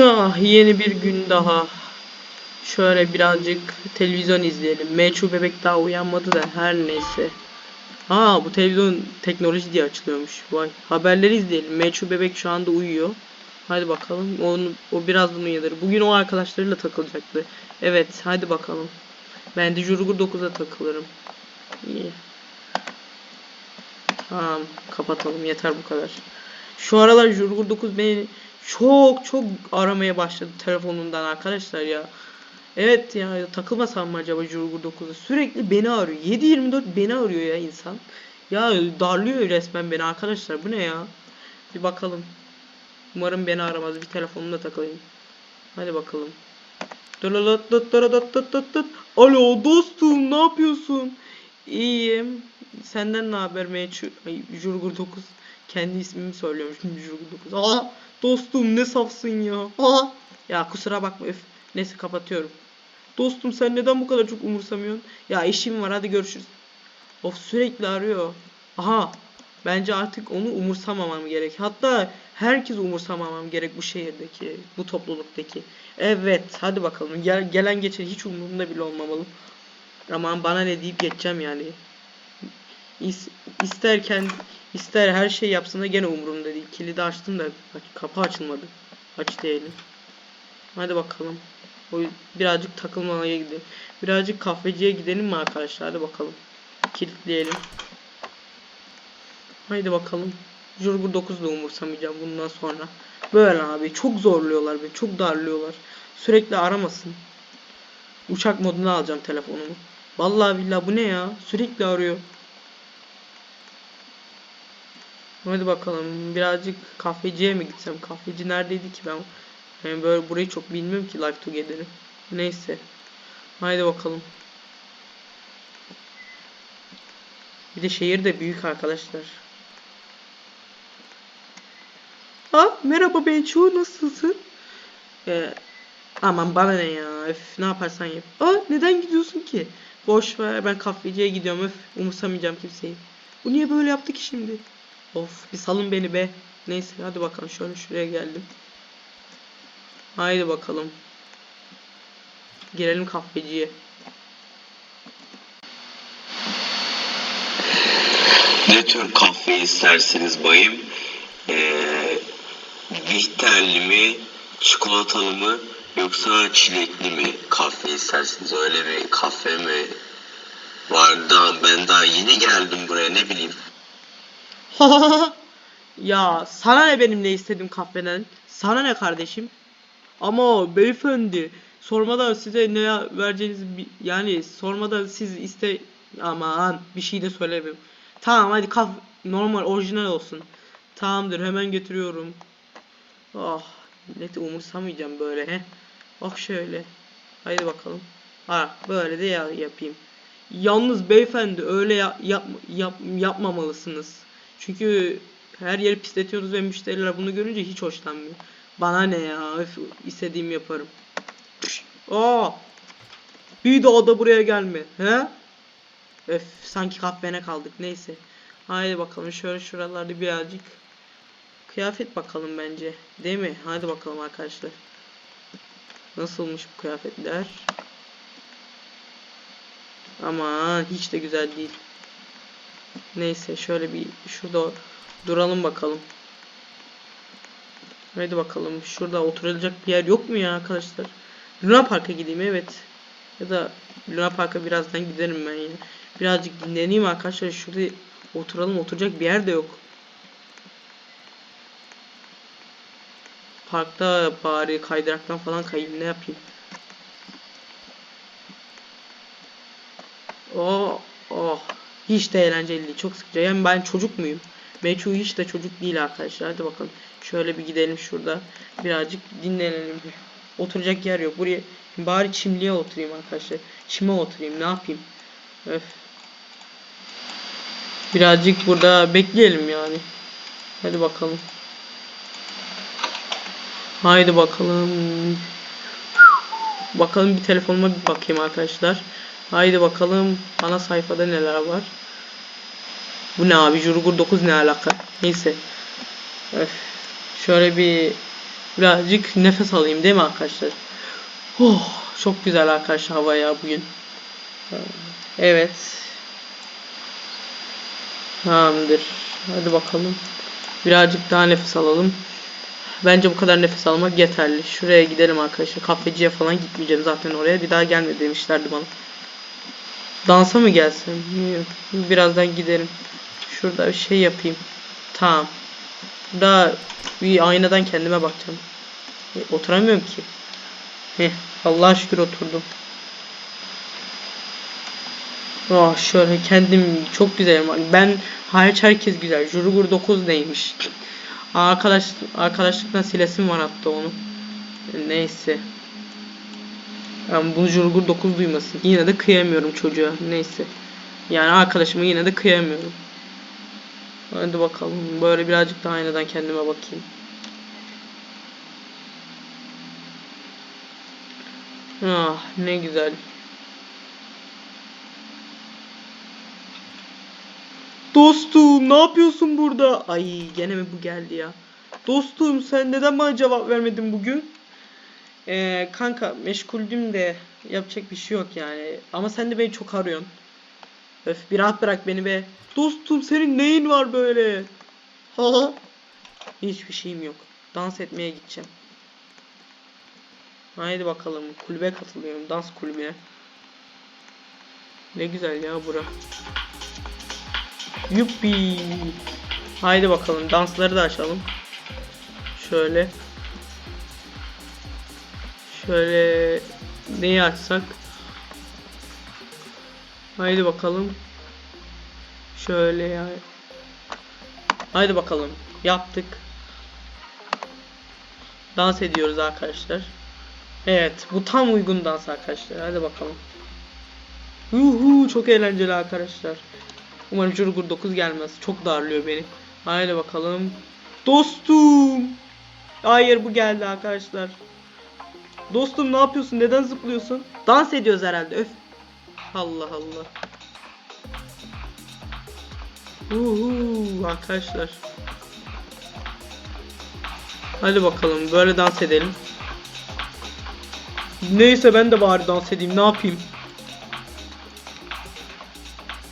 Ah, yeni bir gün daha. Şöyle birazcık televizyon izleyelim. Meçhu bebek daha uyanmadı da her neyse. Aa bu televizyon teknoloji diye açılıyormuş. Vay. Haberleri izleyelim. Meçhu bebek şu anda uyuyor. Hadi bakalım. Onu, o birazdan uyanır. Bugün o arkadaşlarıyla takılacaktı. Evet hadi bakalım. Ben de Jurgur 9'a takılırım. İyi. Tamam kapatalım yeter bu kadar. Şu aralar Jurgur 9 beni çok çok aramaya başladı telefonundan arkadaşlar ya. Evet ya takılmasam mı acaba Jurgur 9'a? Sürekli beni arıyor. 7-24 beni arıyor ya insan. Ya darlıyor resmen beni arkadaşlar. Bu ne ya? Bir bakalım. Umarım beni aramaz. Bir telefonumda takılayım. Hadi bakalım. Alo dostum ne yapıyorsun? İyiyim. Senden ne haber Meçhu? Ay Jurgur 9. Kendi ismimi söylüyormuş Jurgur 9. Aa dostum ne safsın ya. Aa. Ya kusura bakma öf. Neyse kapatıyorum. Dostum sen neden bu kadar çok umursamıyorsun? Ya işim var hadi görüşürüz. Of sürekli arıyor. Aha. Bence artık onu umursamamam gerek. Hatta herkes umursamamam gerek bu şehirdeki, bu topluluktaki. Evet, hadi bakalım. Gel, gelen geçen hiç umurumda bile olmamalı. Aman bana ne deyip geçeceğim yani. İs, isterken ister her şey yapsın da gene umurumda değil. Kilidi açtım da kapı açılmadı. Aç diyelim. Hadi bakalım. O birazcık takılmaya gidelim. Birazcık kahveciye gidelim mi arkadaşlar? Hadi bakalım. Kilitleyelim. Haydi bakalım. Jurgur 9 da umursamayacağım bundan sonra. Böyle abi çok zorluyorlar beni. Çok darlıyorlar. Sürekli aramasın. Uçak moduna alacağım telefonumu. Vallahi billahi bu ne ya? Sürekli arıyor. Hadi bakalım. Birazcık kahveciye mi gitsem? Kahveci neredeydi ki ben? Yani böyle burayı çok bilmiyorum ki Life Together'ı. Neyse. Haydi bakalım. Bir de şehir de büyük arkadaşlar. Aa, merhaba Bençu nasılsın? Ee, aman bana ne ya öf ne yaparsan yap. Aa neden gidiyorsun ki? Boş ver ben kahveciye gidiyorum öf umursamayacağım kimseyi. Bu niye böyle yaptı ki şimdi? Of bir salın beni be. Neyse hadi bakalım şöyle şuraya geldim. Haydi bakalım. Girelim kahveciye. Ne tür kahve istersiniz bayım? Ee, mi, çikolatalı mı yoksa çilekli mi kahve istersiniz? Öyle bir kahve mi var ben daha yeni geldim buraya ne bileyim. ya sana ne benim ne istediğim kahveden? Sana ne kardeşim? Ama beyefendi sormadan size ne vereceğinizi bi- yani sormadan siz iste aman bir şey de söylemiyorum. Tamam hadi kaf normal orijinal olsun. Tamamdır hemen getiriyorum. Ah milleti umursamayacağım böyle he. Bak şöyle. Haydi bakalım. Ha böyle de ya yapayım. Yalnız beyefendi öyle ya- yap, yap, yapmamalısınız. Çünkü her yeri pisletiyoruz ve müşteriler bunu görünce hiç hoşlanmıyor. Bana ne ya? Öf, istediğimi yaparım. Aa! Bir daha da buraya gelme. He? Öf, sanki kahvene kaldık. Neyse. Haydi bakalım şöyle şuralarda birazcık kıyafet bakalım bence. Değil mi? Haydi bakalım arkadaşlar. Nasılmış bu kıyafetler? Aman hiç de güzel değil. Neyse şöyle bir şurada duralım bakalım. Haydi bakalım. Şurada oturulacak bir yer yok mu ya arkadaşlar? Luna Park'a gideyim evet. Ya da Luna Park'a birazdan giderim ben ya. Birazcık dinleneyim arkadaşlar. Şurada oturalım. Oturacak bir yer de yok. Parkta bari kaydıraktan falan kayayım ne yapayım. Oh, oh. Hiç de eğlenceli değil. Çok sıkıcı. Yani ben çocuk muyum? Meçhu hiç de çocuk değil arkadaşlar. Hadi bakalım. Şöyle bir gidelim şurada. Birazcık dinlenelim. Oturacak yer yok. Buraya bari çimliğe oturayım arkadaşlar. Çime oturayım. Ne yapayım? Öf. Birazcık burada bekleyelim yani. Hadi bakalım. Haydi bakalım. Bakalım bir telefonuma bir bakayım arkadaşlar. Haydi bakalım ana sayfada neler var. Bu ne abi? Jurgur 9 ne alaka? Neyse. Öf. Şöyle bir Birazcık nefes alayım değil mi arkadaşlar? Oh, çok güzel arkadaşlar hava ya bugün. Evet. Tamamdır. Hadi bakalım. Birazcık daha nefes alalım. Bence bu kadar nefes almak yeterli. Şuraya gidelim arkadaşlar. Kafeciye falan gitmeyeceğim zaten oraya. Bir daha gelme demişlerdi bana. Dansa mı? Yok. Birazdan giderim. Şurada bir şey yapayım. Tamam. Daha bir aynadan kendime bakacağım. E, oturamıyorum ki. Heh, Allah'a şükür oturdum. Oh şöyle kendim çok güzelim. Ben hariç herkes güzel. Jurugur 9 neymiş? Arkadaş arkadaşlıktan silesim var hatta onu. Neyse. Ben bunu Jurugur 9 duymasın. Yine de kıyamıyorum çocuğa. Neyse. Yani arkadaşıma yine de kıyamıyorum. Hadi bakalım. Böyle birazcık daha aynadan kendime bakayım. Ah ne güzel. Dostum ne yapıyorsun burada? Ay gene mi bu geldi ya? Dostum sen neden bana cevap vermedin bugün? Ee, kanka meşguldüm de yapacak bir şey yok yani. Ama sen de beni çok arıyorsun. Öf bir rahat bırak beni be. Dostum senin neyin var böyle? Ha? Hiçbir şeyim yok. Dans etmeye gideceğim. Haydi bakalım kulübe katılıyorum dans kulübüne. Ne güzel ya bura. Yuppi. Haydi bakalım dansları da açalım. Şöyle. Şöyle neyi açsak? Haydi bakalım. Şöyle ya. Haydi bakalım. Yaptık. Dans ediyoruz arkadaşlar. Evet, bu tam uygun dans arkadaşlar. Hadi bakalım. Yuhu çok eğlenceli arkadaşlar. Umarım Jurgur 9 gelmez. Çok darlıyor beni. Haydi bakalım. Dostum. Hayır bu geldi arkadaşlar. Dostum ne yapıyorsun? Neden zıplıyorsun? Dans ediyoruz herhalde. Öf. Allah Allah. Uhu arkadaşlar. Hadi bakalım böyle dans edelim. Neyse ben de bari dans edeyim ne yapayım.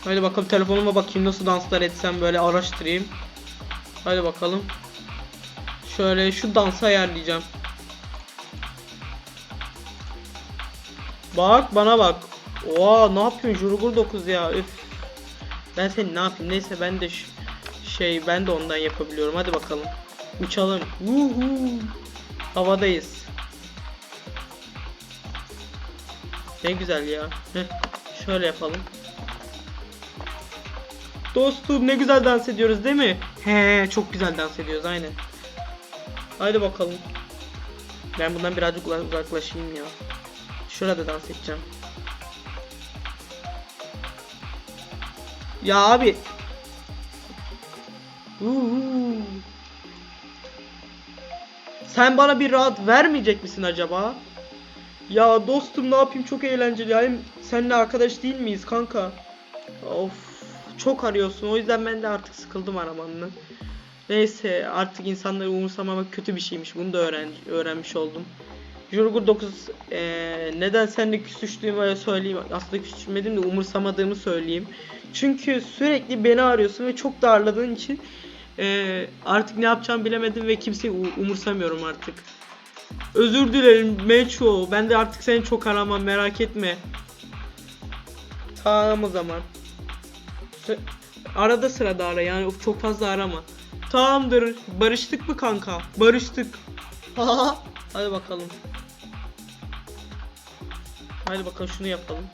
Hadi bakalım telefonuma bakayım nasıl danslar etsem böyle araştırayım. Hadi bakalım. Şöyle şu dansı ayarlayacağım. Bak bana bak. Oha ne yapıyorsun Jurugur 9 ya üf. Ben seni ne yapayım neyse ben de şey ben de ondan yapabiliyorum hadi bakalım. Uçalım. Uhu. Havadayız. Ne güzel ya. Heh. Şöyle yapalım. Dostum ne güzel dans ediyoruz değil mi? He çok güzel dans ediyoruz aynen. Haydi bakalım. Ben bundan birazcık uza- uzaklaşayım ya. Şurada dans edeceğim. Ya abi. Uhu. Sen bana bir rahat vermeyecek misin acaba? Ya dostum ne yapayım çok eğlenceli. Hem seninle arkadaş değil miyiz kanka? Of çok arıyorsun. O yüzden ben de artık sıkıldım aramandan. Neyse artık insanları umursamamak kötü bir şeymiş. Bunu da öğren öğrenmiş oldum. Jurgur 9 eee, neden seninle küsüştüğümü söyleyeyim. Aslında küsüşmedim de umursamadığımı söyleyeyim. Çünkü sürekli beni arıyorsun ve çok darladığın için eee, artık ne yapacağımı bilemedim ve kimseyi umursamıyorum artık. Özür dilerim Meço. Ben de artık seni çok aramam merak etme. Tamam o zaman. Arada sırada ara yani çok fazla arama. Tamamdır. Barıştık mı kanka? Barıştık. Hadi bakalım. Hadi bakalım şunu yapalım.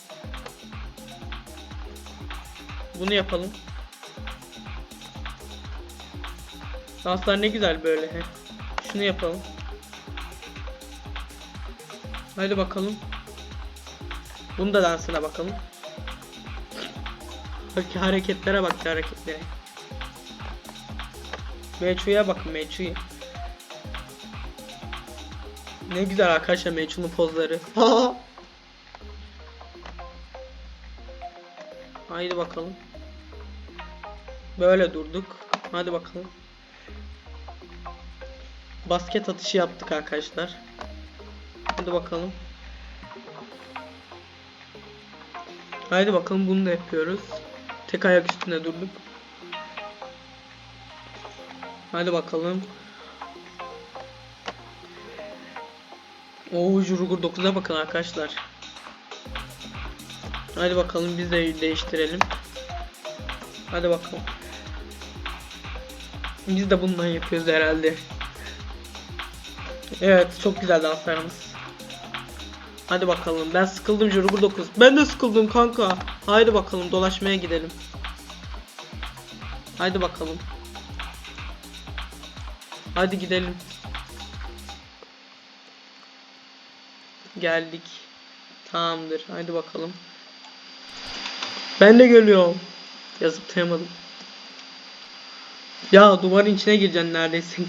Bunu yapalım. Danslar ne güzel böyle he. Şunu yapalım. Hadi bakalım. Bunu da dansına bakalım. Bak hareketlere bak hareketlere. Meçhu'ya bakın Meçhu'ya. Ne güzel arkadaşlar Meçhu'nun pozları. Haydi bakalım. Böyle durduk. Hadi bakalım. basket atışı yaptık arkadaşlar. Hadi bakalım. Haydi bakalım bunu da yapıyoruz. Tek ayak üstünde durduk. Hadi bakalım. Oo Jurgur 9'a bakın arkadaşlar. Hadi bakalım biz de değiştirelim. Hadi bakalım. Biz de bundan yapıyoruz herhalde. Evet çok güzel danslarımız. Hadi bakalım ben sıkıldım Jurgur 9. Ben de sıkıldım kanka. Haydi bakalım dolaşmaya gidelim. Haydi bakalım. Hadi gidelim. Geldik. Tamamdır. Haydi bakalım. Ben de geliyorum. Yazıp zıplayamadım. Ya duvarın içine gireceksin neredeyse.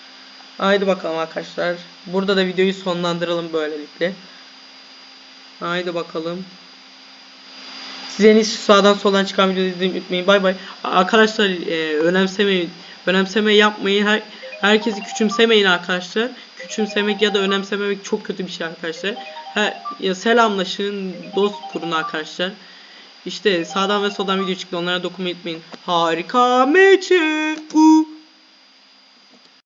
Haydi bakalım arkadaşlar. Burada da videoyu sonlandıralım böylelikle. Haydi bakalım. Siz en iyisi sağdan soldan çıkan videoyu izlemeyi unutmayın. Bay bay. Arkadaşlar e, önemsemeyin. Önemseme yapmayın. Her, herkesi küçümsemeyin arkadaşlar. Küçümsemek ya da önemsememek çok kötü bir şey arkadaşlar. Her, ya selamlaşın, dost kurun arkadaşlar. İşte sağdan ve soldan video çıktı. Onlara dokunmayı unutmayın. Harika meçe. U.